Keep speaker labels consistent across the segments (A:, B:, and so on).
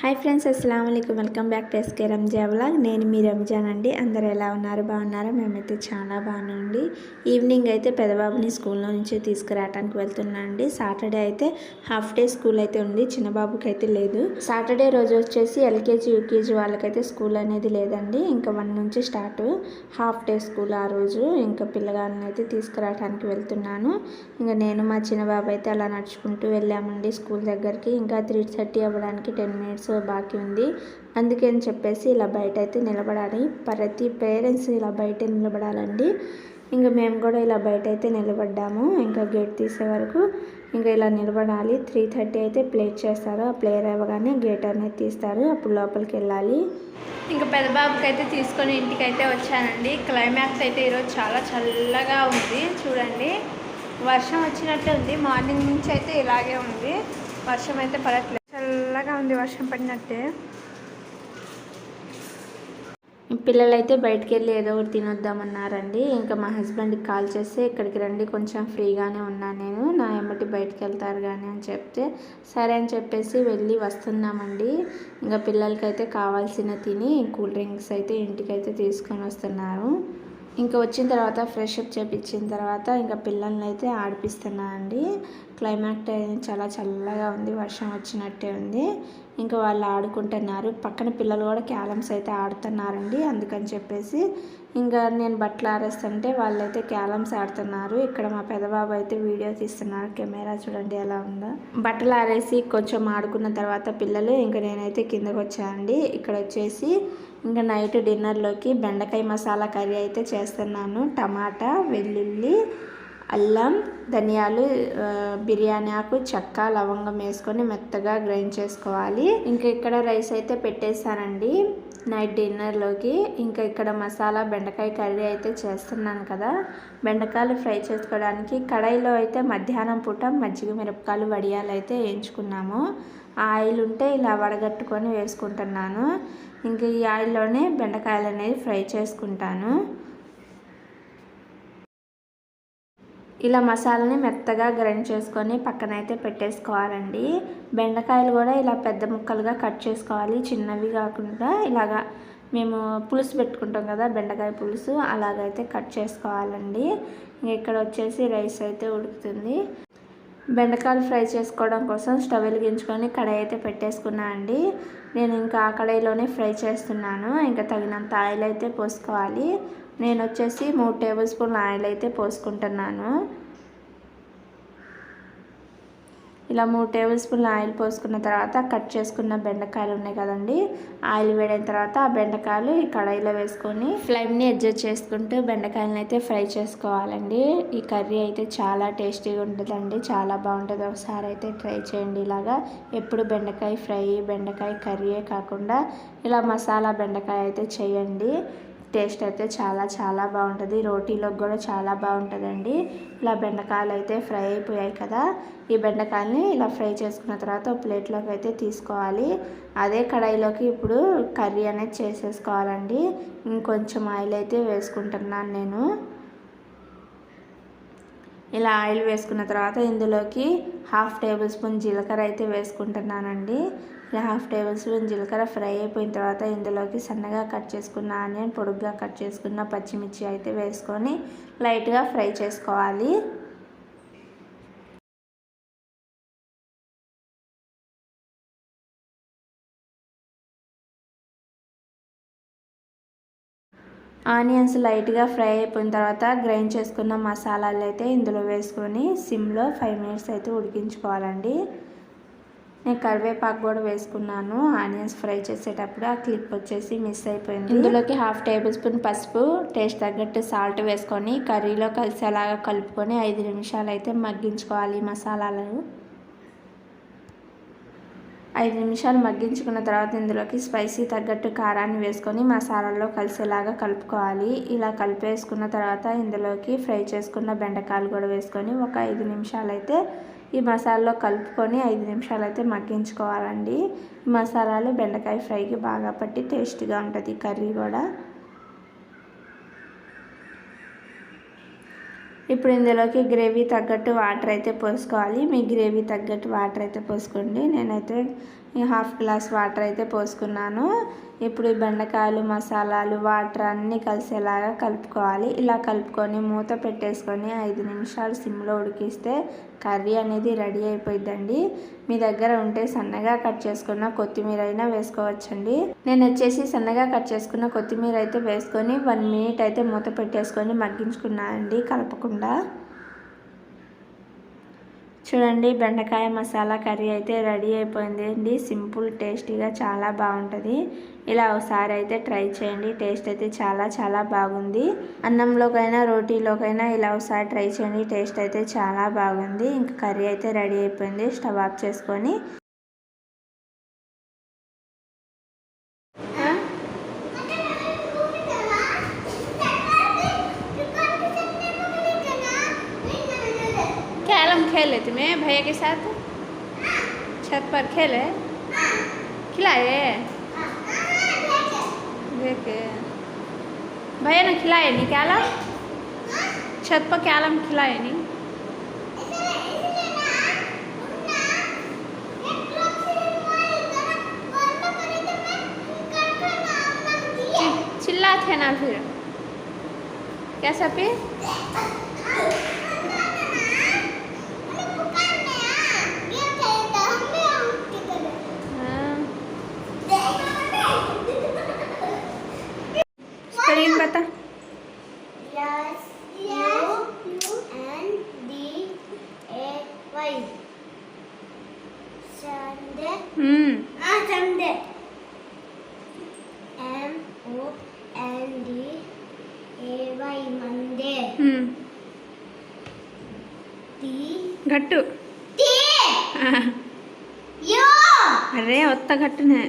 A: Hi friends అస్సలం welcome back to SK Ranja vlog. నేను మీ రంజాన్ అండి. అందరు ఎలా ఉన్నారు? బాగున్నారా? మేమైతే చాలా బాగున్నాండి ఈవినింగ్ అయితే పెదబాబుని స్కూల్లో నుంచి తీసుకురావడానికి వెళ్తున్నానండి సాటర్డే అయితే హాఫ్ డే స్కూల్ అయితే ఉంది. చిన్న బాబుకి అయితే లేదు. సాటర్డే రోజు వచ్చేసి ఎల్కేజీ యూకేజీ వాళ్ళకైతే స్కూల్ అనేది లేదండి. ఇంకా వన్ నుంచి స్టార్ట్ హాఫ్ డే స్కూల్ ఆ రోజు. ఇంకా పిల్లగాళ్ళని అయితే తీసుకురావడానికి వెళ్తున్నాను. ఇంకా నేను మా చిన్న బాబు అయితే అలా నడుచుకుంటూ వెళ్ళామండి స్కూల్ దగ్గరికి. ఇంకా త్రీ థర్టీ అవ్వడానికి టెన్ మినిట్స్ బాకీ ఉంది. అందుకని చెప్పేసి ఇలా బయట అయితే నిలబడాలి. ప్రతి పేరెంట్స్ ఇలా బయట నిలబడాలండి. ఇంకా మేము కూడా ఇలా బయట అయితే నిలబడ్డాము. ఇంకా గేట్ తీసే వరకు ఇంకా ఇలా నిలబడాలి. త్రీ థర్టీ అయితే ప్లేట్ చేస్తారు. ఆ ప్లేయర్ అవ్వగానే గేట్ అనేది తీస్తారు. అప్పుడు లోపలికి వెళ్ళాలి. ఇంకా పెద్ద బాబుకి అయితే తీసుకొని ఇంటికి అయితే వచ్చానండి. క్లైమాక్స్ అయితే ఈరోజు చాలా చల్లగా ఉంది. చూడండి. వర్షం వచ్చినట్టే ఉంది మార్నింగ్ నుంచి అయితే ఇలాగే ఉంది. వర్షం అయితే పడట్లేదు. చల్లగా ఉంది వర్షం పడినట్టే. పిల్లలైతే బయటికి వెళ్ళి ఏదో ఒకటి తినొద్దామన్నారండి. ఇంకా మా హస్బెండ్కి కాల్ చేస్తే ఇక్కడికి రండి కొంచెం ఫ్రీగానే ఉన్నాను నేను. నా ఎమ్మటి బయటికి వెళ్తారు కానీ అని చెప్తే సరే అని చెప్పేసి వెళ్ళి వస్తున్నామండి. ఇంకా పిల్లలకైతే కావాల్సిన తిని కూల్ డ్రింక్స్ అయితే ఇంటికైతే తీసుకొని వస్తున్నారు. ఇంకా వచ్చిన తర్వాత ఫ్రెష్ అప్ చేపించిన తర్వాత ఇంకా పిల్లల్ని అయితే ఆడిపిస్తున్నా అండి. క్లైమాక్ట్ చాలా చల్లగా ఉంది వర్షం వచ్చినట్టే ఉంది. ఇంకా వాళ్ళు ఆడుకుంటున్నారు. పక్కన పిల్లలు కూడా క్యాలమ్స్ అయితే ఆడుతున్నారండి అందుకని చెప్పేసి. ఇంకా నేను బట్టలు ఆరేస్తుంటే వాళ్ళైతే క్యాలమ్స్ ఆడుతున్నారు. ఇక్కడ మా పెదబాబు అయితే వీడియో తీస్తున్నారు కెమెరా చూడండి ఎలా ఉందో. బట్టలు ఆరేసి కొంచెం ఆడుకున్న తర్వాత పిల్లలు ఇంకా నేనైతే కిందకు వచ్చానండి ఇక్కడ వచ్చేసి ఇంకా నైట్ డిన్నర్లోకి బెండకాయ మసాలా కర్రీ అయితే చేస్తున్నాను. టమాటా వెల్లుల్లి అల్లం ధనియాలు బిర్యానీ ఆకు చెక్క లవంగం వేసుకొని మెత్తగా గ్రైండ్ చేసుకోవాలి. ఇంకా ఇక్కడ రైస్ అయితే పెట్టేశానండి. నైట్ డిన్నర్లోకి ఇంకా ఇక్కడ మసాలా బెండకాయ కర్రీ అయితే చేస్తున్నాను కదా. బెండకాయలు ఫ్రై చేసుకోవడానికి కడాయిలో అయితే మధ్యాహ్నం పూట మజ్జిగ మిరపకాయలు వడియాలు అయితే వేయించుకున్నాము. ఆయిల్ ఉంటే ఇలా వడగట్టుకొని వేసుకుంటున్నాను. ఇంకా ఈ ఆయిల్లోనే బెండకాయలు అనేది ఫ్రై చేసుకుంటాను. ఇలా మసాలాని మెత్తగా గ్రైండ్ చేసుకొని పక్కనైతే పెట్టేసుకోవాలండి. బెండకాయలు కూడా ఇలా పెద్ద ముక్కలుగా కట్ చేసుకోవాలి చిన్నవి కాకుండా. ఇలాగా మేము పులుసు పెట్టుకుంటాం కదా బెండకాయ పులుసు అలాగైతే కట్ చేసుకోవాలండి. ఇక్కడ వచ్చేసి రైస్ అయితే ఉడుకుతుంది. బెండకాయలు ఫ్రై చేసుకోవడం కోసం స్టవ్ వెలిగించుకొని కడాయి అయితే పెట్టేసుకున్నా అండి. నేను ఇంకా ఆ కడాయిలోనే ఫ్రై చేస్తున్నాను. ఇంకా తగినంత ఆయిల్ అయితే పోసుకోవాలి. నేను వచ్చేసి మూడు టేబుల్ స్పూన్ ఆయిల్ అయితే పోసుకుంటున్నాను. ఇలా మూడు టేబుల్ స్పూన్ల ఆయిల్ పోసుకున్న తర్వాత కట్ చేసుకున్న బెండకాయలు ఉన్నాయి కదండి. ఆయిల్ వేడిన తర్వాత ఆ బెండకాయలు ఈ కడాయిలో వేసుకొని ఫ్లేమ్ని అడ్జస్ట్ చేసుకుంటూ బెండకాయలను అయితే ఫ్రై చేసుకోవాలండి. ఈ కర్రీ అయితే చాలా టేస్టీగా ఉంటుందండి. చాలా బాగుంటుంది. ఒకసారి అయితే ట్రై చేయండి ఇలాగా. ఎప్పుడు బెండకాయ ఫ్రై బెండకాయ కర్రీయే కాకుండా ఇలా మసాలా బెండకాయ అయితే చేయండి. టేస్ట్ అయితే చాలా చాలా బాగుంటుంది. రోటీలోకి కూడా చాలా బాగుంటుందండి. ఇలా బెండకాయలు అయితే ఫ్రై అయిపోయాయి కదా. ఈ బెండకాయలని ఇలా ఫ్రై చేసుకున్న తర్వాత ప్లేట్లోకి అయితే తీసుకోవాలి. అదే కడాయిలోకి ఇప్పుడు కర్రీ అనేది చేసేసుకోవాలండి. ఇంకొంచెం ఆయిల్ అయితే వేసుకుంటున్నాను నేను. ఇలా ఆయిల్ వేసుకున్న తర్వాత ఇందులోకి హాఫ్ టేబుల్ స్పూన్ జీలకర్ర అయితే వేసుకుంటున్నానండి. హాఫ్ టేబుల్ స్పూన్ జీలకర్ర ఫ్రై అయిపోయిన తర్వాత ఇందులోకి సన్నగా కట్ చేసుకున్న ఆనియన్ పొడుగ్గా కట్ చేసుకున్న పచ్చిమిర్చి అయితే వేసుకొని లైట్గా ఫ్రై చేసుకోవాలి. ఆనియన్స్ లైట్గా ఫ్రై అయిపోయిన తర్వాత గ్రైండ్ చేసుకున్న మసాలాలు అయితే ఇందులో వేసుకొని సిమ్లో ఫైవ్ మినిట్స్ అయితే ఉడికించుకోవాలండి. నేను కరివేపాకు కూడా వేసుకున్నాను ఆనియన్స్ ఫ్రై చేసేటప్పుడు ఆ క్లిప్ వచ్చేసి మిస్ అయిపోయింది. ఇందులోకి హాఫ్ టేబుల్ స్పూన్ పసుపు టేస్ట్ తగ్గట్టు సాల్ట్ వేసుకొని కర్రీలో కలిసేలాగా కలుపుకొని ఐదు నిమిషాలు అయితే మగ్గించుకోవాలి మసాలాలను. ఐదు నిమిషాలు మగ్గించుకున్న తర్వాత ఇందులోకి స్పైసీ తగ్గట్టు కారాన్ని వేసుకొని మసాలాలో కలిసేలాగా కలుపుకోవాలి. ఇలా కలిపేసుకున్న తర్వాత ఇందులోకి ఫ్రై చేసుకున్న బెండకాయలు కూడా వేసుకొని ఒక ఐదు నిమిషాలు అయితే ఈ మసాలాలో కలుపుకొని ఐదు నిమిషాలు అయితే మగ్గించుకోవాలండి. ఈ మసాలాలు బెండకాయ ఫ్రైకి బాగా పట్టి టేస్ట్గా ఉంటుంది కర్రీ కూడా. ఇప్పుడు ఇందులోకి గ్రేవీ తగ్గట్టు వాటర్ అయితే పోసుకోవాలి. మీ గ్రేవీ తగ్గట్టు వాటర్ అయితే పోసుకోండి. నేనైతే హాఫ్ గ్లాస్ వాటర్ అయితే పోసుకున్నాను. ఇప్పుడు ఈ బెండకాయలు మసాలాలు వాటర్ అన్నీ కలిసేలాగా కలుపుకోవాలి. ఇలా కలుపుకొని మూత పెట్టేసుకొని ఐదు నిమిషాలు సిమ్లో ఉడికిస్తే కర్రీ అనేది రెడీ అయిపోయిందండి మీ దగ్గర ఉంటే సన్నగా కట్ చేసుకున్న కొత్తిమీర అయినా వేసుకోవచ్చండి. నేను వచ్చేసి సన్నగా కట్ చేసుకున్న కొత్తిమీర అయితే వేసుకొని వన్ మినిట్ అయితే మూత పెట్టేసుకొని మగ్గించుకున్నానండి కలపకుండా. చూడండి బెండకాయ మసాలా కర్రీ అయితే రెడీ అయిపోయింది అండి. సింపుల్ టేస్టీగా చాలా బాగుంటుంది. ఇలా ఒకసారి అయితే ట్రై చేయండి టేస్ట్ అయితే చాలా చాలా బాగుంది. అన్నంలోకైనా రోటీలోకైనా ఇలా ఒకసారి ట్రై చేయండి టేస్ట్ అయితే చాలా బాగుంది. ఇంకా కర్రీ అయితే రెడీ అయిపోయింది స్టవ్ ఆఫ్ చేసుకొని. खेले तुम्हें भैया के साथ। छत पर खेले खिलाए? देखे। भैया ने खिलाए नहीं क्या छत पर क्या खिलाए नहीं। चिल्ला थे ना फिर। कैसा पे? தாத்தா
B: ம்
A: గట్టు అరే ఒత్త గట్టునే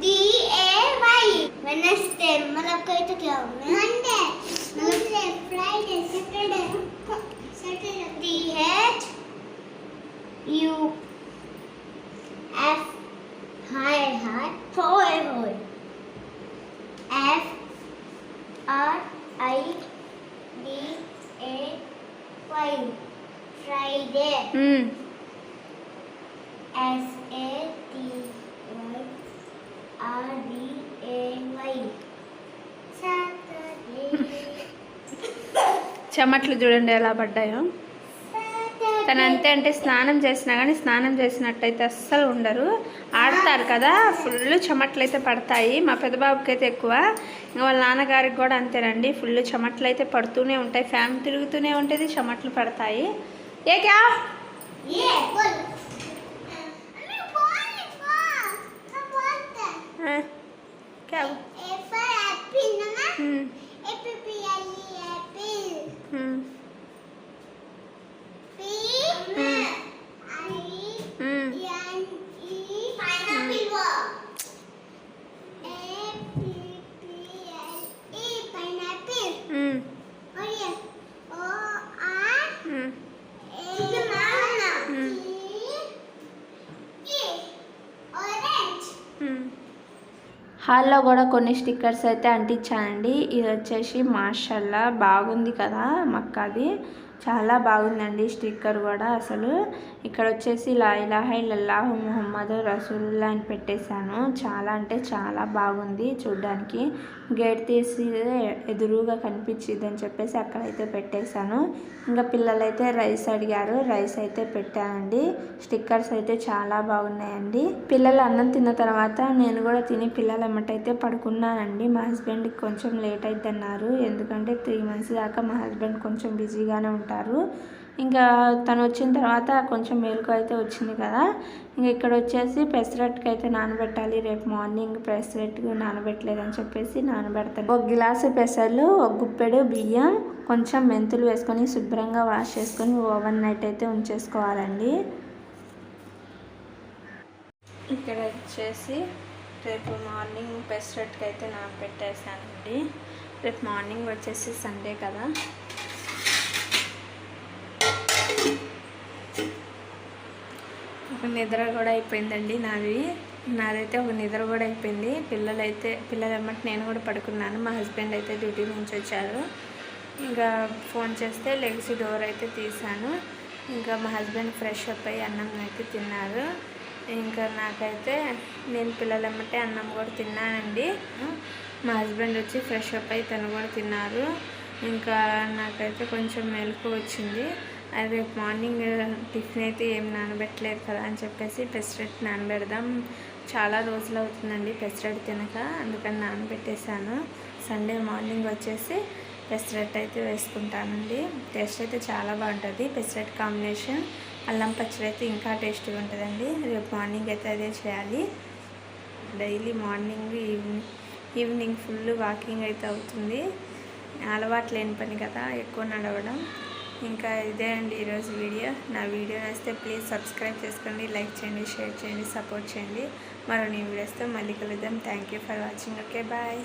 B: डी ए वाई वेडनेसडे मतलब कहीं तो क्या होगा Monday Monday Friday Saturday Saturday D H U F hi hi होय
A: होय
B: F R I D A Y Friday S A
A: చెమట్లు చూడండి ఎలా పడ్డాయో. తను. అంతే అంటే స్నానం చేసినా కానీ స్నానం చేసినట్టయితే అస్సలు ఉండరు. ఆడతారు కదా ఫుల్ చెమట్లు అయితే పడతాయి. మా పెద్ద బాబుకి అయితే ఎక్కువ. ఇంకా వాళ్ళ నాన్నగారికి కూడా అంతేనండి. ఫుల్ చెమట్లు అయితే పడుతూనే ఉంటాయి. ఫ్యాన్ తిరుగుతూనే ఉంటుంది చెమట్లు పడతాయి. ఏ
B: হ্যাঁ কেউ
A: হুম। హాల్లో కూడా కొన్ని స్టిక్కర్స్ అయితే అంటించానండి. ఇది వచ్చేసి మాషల్లా. బాగుంది కదా మక్కది. చాలా బాగుందండి స్టిక్కర్ కూడా అసలు. ఇక్కడ వచ్చేసి లా ఇలాహ ఇల్లల్లాహు ముహమ్మద్ రసూలుల్లా అని పెట్టేశాను. చాలా అంటే చాలా బాగుంది చూడ్డానికి. గేట్ తీసి ఎదురుగా కనిపించింది అని చెప్పేసి అక్కడైతే పెట్టేశాను. ఇంకా పిల్లలైతే రైస్ అడిగారు. రైస్ అయితే పెట్టానండి. స్టిక్కర్స్ అయితే చాలా బాగున్నాయండి. పిల్లలు అన్నం తిన్న తర్వాత నేను కూడా తిని పిల్లల ఎమ్మటైతే పడుకున్నానండి. మా హస్బెండ్కి కొంచెం లేట్ అవుతుంది అన్నారు ఎందుకంటే త్రీ మంత్స్ దాకా మా హస్బెండ్ కొంచెం బిజీగానే ఉంటారు. ఇంకా తను వచ్చిన తర్వాత కొంచెం మేలుకు అయితే వచ్చింది కదా. ఇంకా ఇక్కడ వచ్చేసి పెసరట్టుకి అయితే నానబెట్టాలి. రేపు మార్నింగ్ పెసరట్టుకు నానబెట్టలేదని చెప్పేసి నానబెడతాను. ఒక గిలాసు పెసర్లు ఒక గుప్పెడు బియ్యం కొంచెం మెంతులు వేసుకొని శుభ్రంగా వాష్ చేసుకొని ఓవర్ నైట్ అయితే ఉంచేసుకోవాలండి. ఇక్కడ వచ్చేసి రేపు మార్నింగ్ పెసరట్టుకి అయితే నానబెట్టేసానండి రేపు మార్నింగ్ వచ్చేసి సండే కదా. ఒక నిద్ర కూడా అయిపోయిందండి నాది. నాదైతే ఒక నిద్ర కూడా అయిపోయింది. పిల్లలైతే పిల్లలు అమ్మటి నేను కూడా పడుకున్నాను. మా హస్బెండ్ అయితే డ్యూటీ నుంచి వచ్చారు. ఇంకా ఫోన్ చేస్తే లెగ్స్ డోర్ అయితే తీశాను. ఇంకా మా హస్బెండ్ ఫ్రెష్ అప్ అయ్యి అన్నం అయితే తిన్నారు. ఇంకా నాకైతే నేను పిల్లలు అమ్మటే అన్నం కూడా తిన్నానండి. మా హస్బెండ్ వచ్చి ఫ్రెష్ అప్ అయ్యి తను కూడా తిన్నారు. ఇంకా నాకైతే కొంచెం మెలకు వచ్చింది. రేపు మార్నింగ్ టిఫిన్ అయితే ఏం నానబెట్టలేదు కదా అని చెప్పేసి పెసరెట్ నానబెడదాం. చాలా రోజులు అవుతుందండి పెసరెట్ తినక అందుకని నానబెట్టేశాను. సండే మార్నింగ్ వచ్చేసి పెసరెట్ అయితే వేసుకుంటానండి. టేస్ట్ అయితే చాలా బాగుంటుంది. పెసరెట్ కాంబినేషన్ అల్లం పచ్చడి అయితే ఇంకా టేస్టీగా ఉంటుందండి. రేపు మార్నింగ్ అయితే అదే చేయాలి. Daily morning evening evening full walking అయితే అవుతుంది. అలవాటు లేని పని కదా ఎక్కువ నడవడం. ఇంకా ఇదే అండి ఈరోజు వీడియో. నా వీడియో నచ్చితే ప్లీజ్ సబ్స్క్రైబ్ చేసుకోండి లైక్ చేయండి షేర్ చేయండి సపోర్ట్ చేయండి. మరో నేను వీడియోస్తో మళ్ళీ కలుద్దాం. Thank you for watching. Okay bye.